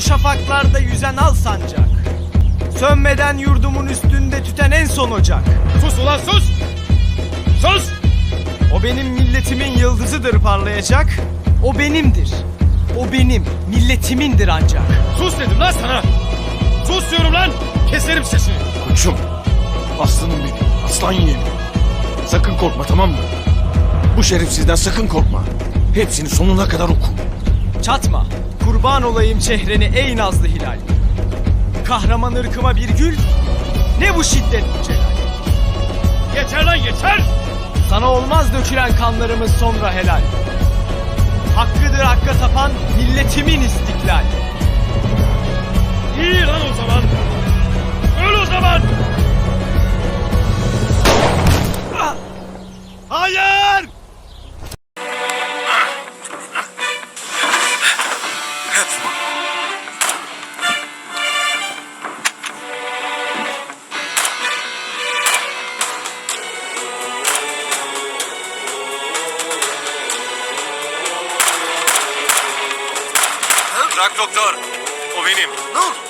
bu şafaklarda yüzen al sancak. Sönmeden yurdumun üstünde tüten en son ocak. Sus ulan sus! Sus! O benim milletimin yıldızıdır parlayacak. O benimdir. O benim, milletimindir ancak. Sus dedim lan sana! Sus diyorum lan! Keserim sesini! Koçum. Aslanım benim. Aslan yeğenim. Sakın korkma tamam mı? Bu şerefsizden sakın korkma. Hepsini sonuna kadar oku. Çatma, kurban olayım çehreni ey nazlı hilal. Kahraman ırkıma bir gül, ne bu şiddet bu celal. Yeter lan yeter! Sana olmaz dökülen kanlarımız sonra helal. Hakkıdır hakka tapan milletimin istiklal. Bırak doktor. O benim. Dur. Parçalarını